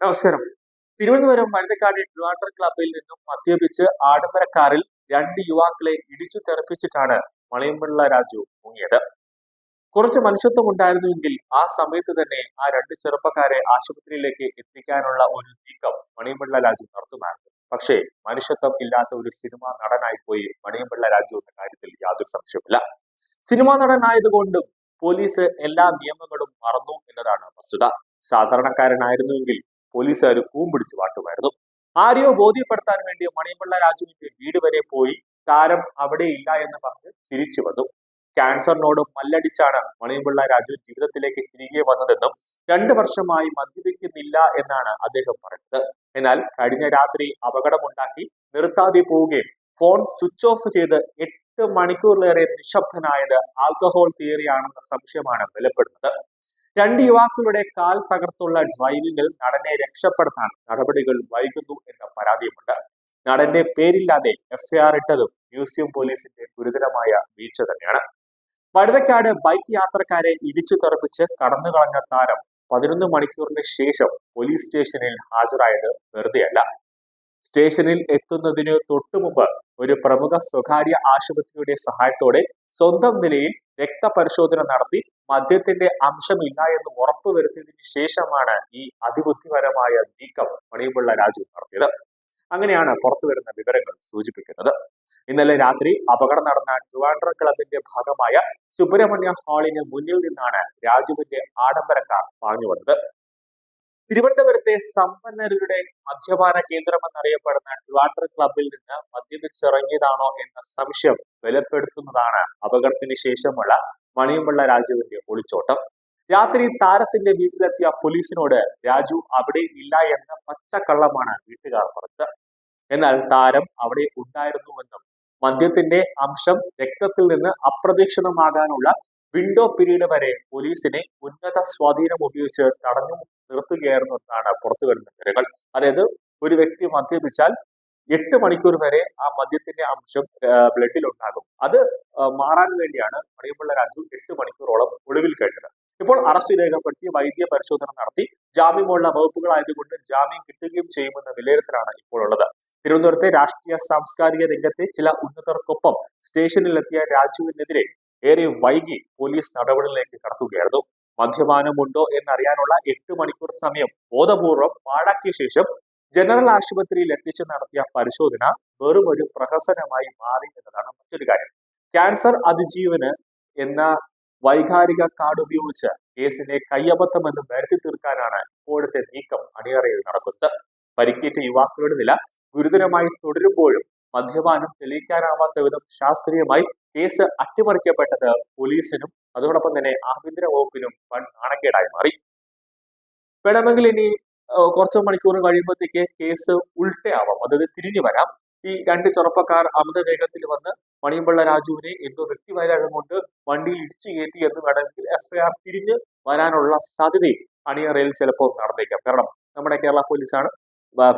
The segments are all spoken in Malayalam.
നമസ്കാരം തിരുവനന്തപുരം വഴുതക്കാട് വാട്ടർ ക്ലബിൽ നിന്നും മദ്യപിച്ച് ആഡംബര കാറിൽ രണ്ട് യുവാക്കളെ ഇടിച്ചു തെറിപ്പിച്ചിട്ടാണ് മണിയമ്പിള്ള രാജു മുങ്ങിയത്. കുറച്ച് മനുഷ്യത്വം ഉണ്ടായിരുന്നുവെങ്കിൽ ആ സമയത്ത് തന്നെ ആ രണ്ട് ചെറുപ്പക്കാരെ ആശുപത്രിയിലേക്ക് എത്തിക്കാനുള്ള ഒരു നീക്കം മണിയമ്പിള്ള രാജു നടത്തുമായിരുന്നു. പക്ഷേ മനുഷ്യത്വം ഇല്ലാത്ത ഒരു സിനിമ നടനായി പോയി മണിയമ്പിള്ള രാജു എന്ന കാര്യത്തിൽ യാതൊരു സംശയമില്ല സിനിമാ നടനായതുകൊണ്ടും പോലീസ് എല്ലാ നിയമങ്ങളും മറന്നു എന്നതാണ് വസ്തുത. സാധാരണക്കാരനായിരുന്നുവെങ്കിൽ പോലീസുകാർ കൂമ്പിടിച്ച് വാട്ടുമായിരുന്നു. ആരെയോ ബോധ്യപ്പെടുത്താൻ വേണ്ടി മണിയമ്പിള്ള രാജുവിന്റെ വീട് വരെ പോയി. താരം അവിടെ ഇല്ല എന്ന് പറഞ്ഞ് തിരിച്ചു വന്നു. ക്യാൻസറിനോട് മല്ലടിച്ചാണ് മണിയമ്പിള്ള രാജു ജീവിതത്തിലേക്ക് തിരികെ വന്നതെന്നും രണ്ടു വർഷമായി മദ്യപിക്കുന്നില്ല എന്നാണ് അദ്ദേഹം പറഞ്ഞത്. എന്നാൽ കഴിഞ്ഞ രാത്രി അപകടമുണ്ടാക്കി നിർത്താതെ പോവുകയും ഫോൺ സ്വിച്ച് ഓഫ് ചെയ്ത് എട്ട് മണിക്കൂറിലേറെ നിശബ്ദനായത് ആൽക്കഹോൾ തിയറിയാണെന്ന സംശയമാണ് ബലപ്പെടുന്നത് രണ്ട് യുവാക്കളുടെ കാൽ തകർത്തുള്ള ഡ്രൈവിംഗിൽ നടനെ രക്ഷപ്പെടുത്താൻ നടപടികൾ വൈകുന്നു എന്ന പരാതിയുമുണ്ട്. നടന്റെ പേരില്ലാതെ എഫ്ഐആർ ഇട്ടതും മ്യൂസിയം പോലീസിന്റെ ഗുരുതരമായ വീഴ്ച തന്നെയാണ്. വഴുതക്കാട് ബൈക്ക് യാത്രക്കാരെ ഇടിച്ചു തെറപ്പിച്ച് കടന്നു കളഞ്ഞ താരം പതിനൊന്ന് മണിക്കൂറിന് ശേഷം പോലീസ് സ്റ്റേഷനിൽ ഹാജരായത് വെറുതെയല്ല. സ്റ്റേഷനിൽ എത്തുന്നതിന് തൊട്ടുമുമ്പ് ഒരു പ്രമുഖ സ്വകാര്യ ആശുപത്രിയുടെ സഹായത്തോടെ സ്വന്തം നിലയിൽ രക്തപരിശോധന നടത്തി മദ്യത്തിന്റെ അംശമില്ല എന്ന് ഉറപ്പുവരുത്തിയതിന് ശേഷമാണ് ഈ അതിബുദ്ധിപരമായ നീക്കം മണിയമ്പിള്ള രാജു നടത്തിയത്. അങ്ങനെയാണ് പുറത്തു വരുന്ന വിവരങ്ങൾ സൂചിപ്പിക്കുന്നത്. ഇന്നലെ രാത്രി അപകടം നടന്ന ട്രിവാൻഡ്രം ക്ലബിന്റെ ഭാഗമായ സുബ്രഹ്മണ്യ ഹാളിന് മുന്നിൽ നിന്നാണ് രാജുവിന്റെ ആഡംബരക്കാർ കാർ പാഞ്ഞു വന്നത്. തിരുവനന്തപുരത്തെ സമ്പന്നരുടെ മദ്യപാന കേന്ദ്രമെന്നറിയപ്പെടുന്ന ട്രിവാൻഡ്രം ക്ലബിൽ നിന്ന് മദ്യപിച്ചിറങ്ങിയതാണോ എന്ന സംശയം ബലപ്പെടുത്തുന്നതാണ് അപകടത്തിന് ശേഷമുള്ള മണിയമ്പിള്ള രാജുവിന്റെ ഒളിച്ചോട്ടം. രാത്രി താരത്തിന്റെ വീട്ടിലെത്തിയ പോലീസിനോട് രാജു അവിടെ ഇല്ല എന്ന പച്ചക്കള്ളമാണ് വീട്ടുകാർ പറഞ്ഞത്. എന്നാൽ താരം അവിടെ ഉണ്ടായിരുന്നുവെന്നും മദ്യത്തിന്റെ അംശം രക്തത്തിൽ നിന്ന് അപ്രതീക്ഷിതമാകാനുള്ള വിൻഡോ പീരീഡ് വരെ പോലീസിനെ ഉന്നത സ്വാധീനം ഉപയോഗിച്ച് തടഞ്ഞു നിർത്തുകയായിരുന്നു എന്നാണ് പുറത്തു വരുന്ന വിവരങ്ങൾ. അതായത് ഒരു വ്യക്തി മദ്യപിച്ചാൽ എട്ട് മണിക്കൂർ വരെ ആ മദ്യത്തിന്റെ അംശം ബ്ലഡിൽ ഉണ്ടാകും. അത് മാറാൻ വേണ്ടിയാണ് മണിയമ്പിള്ള രാജു എട്ട് മണിക്കൂറോളം ഒളിവിൽ കഴിഞ്ഞത്. ഇപ്പോൾ അറസ്റ്റ് രേഖപ്പെടുത്തി വൈദ്യ പരിശോധന നടത്തി ജാമ്യമുള്ള വകുപ്പുകളായതുകൊണ്ട് ജാമ്യം കിട്ടുകയും ചെയ്യുമെന്ന വിലയിരുത്തലാണ് ഇപ്പോൾ ഉള്ളത്. തിരുവനന്തപുരത്തെ രാഷ്ട്രീയ സാംസ്കാരിക രംഗത്തെ ചില ഉന്നതർക്കൊപ്പം സ്റ്റേഷനിലെത്തിയ രാജുവിനെതിരെ ഏറെ വൈകി പോലീസ് നടപടികളിലേക്ക് കടക്കുകയായിരുന്നു. മദ്യപാനമുണ്ടോ എന്നറിയാനുള്ള എട്ട് മണിക്കൂർ സമയം ബോധപൂർവം പാഴാക്കിയ ശേഷം ജനറൽ ആശുപത്രിയിൽ എത്തിച്ച് നടത്തിയ പരിശോധന വെറും ഒരു പ്രഹസനമായി മാറി എന്നതാണ് മറ്റൊരു കാര്യം. ക്യാൻസർ അതിജീവന് എന്ന വൈകാരിക കാർഡ് ഉപയോഗിച്ച് കേസിനെ കയ്യബദ്ധമെന്ന് വരുത്തി തീർക്കാനാണ് ഇപ്പോഴത്തെ നീക്കം അണിയറയിൽ നടക്കുന്നത്. പരിക്കേറ്റ യുവാക്കളുടെ നില ഗുരുതരമായി തുടരുമ്പോഴും മദ്യപാനം തെളിയിക്കാനാവാത്ത വിധം ശാസ്ത്രീയമായി കേസ് അട്ടിമറിക്കപ്പെട്ടത് പോലീസിനും അതോടൊപ്പം തന്നെ ആഭ്യന്തര വകുപ്പിനും വൻ നാണക്കേടായി മാറി. വേണമെങ്കിൽ ഇനി കുറച്ച് മണിക്കൂർ കഴിയുമ്പോഴത്തേക്ക് കേസ് ഉൾട്ടയാവാം. അതായത് തിരിഞ്ഞു വരാം. ഈ രണ്ട് ചെറുപ്പക്കാർ അമിത വേഗത്തിൽ വന്ന് മണിയമ്പിള്ള രാജുവിനെ എന്തോ വ്യക്തിവൈരാഗ്യം കൊണ്ട് വണ്ടിയിൽ ഇടിച്ചു കയറ്റി എന്ന് വേണമെങ്കിൽ എഫ്ഐആർ തിരിഞ്ഞ് വരാനുള്ള സാധ്യതയും അണിയറയിൽ ചിലപ്പോൾ നടന്നേക്കാം. കാരണം നമ്മുടെ കേരള പോലീസാണ്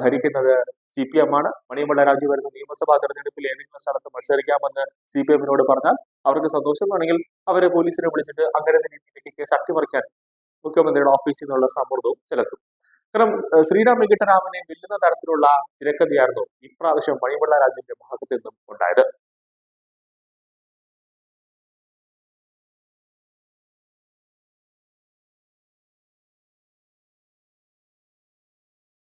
ഭരിക്കുന്നത് സി പി എം ആണ്. മണിയമ്പിള്ള രാജു വരുന്ന നിയമസഭാ തെരഞ്ഞെടുപ്പിൽ ഏതെങ്കിലും സ്ഥലത്ത് മത്സരിക്കാമെന്ന് സി പി എമ്മിനോട് പറഞ്ഞാൽ അവർക്ക് സന്തോഷമാണെങ്കിൽ അവരെ പോലീസിനെ വിളിച്ചിട്ട് അങ്ങനെ രീതിയിലേക്ക് കേസ് അട്ടിമറിക്കാൻ മുഖ്യമന്ത്രിയുടെ ഓഫീസിൽ നിന്നുള്ള സമ്മർദ്ദവും ചെലുത്തും കാരണം ശ്രീരാം വെങ്കിട്ടരാമനെ വെല്ലുന്ന തരത്തിലുള്ള തിരക്കഥയായിരുന്നു ഇപ്രാവശ്യം മണിമുള്ള രാജുവിന്റെ ഭാഗത്തു നിന്നും ഉണ്ടായത്.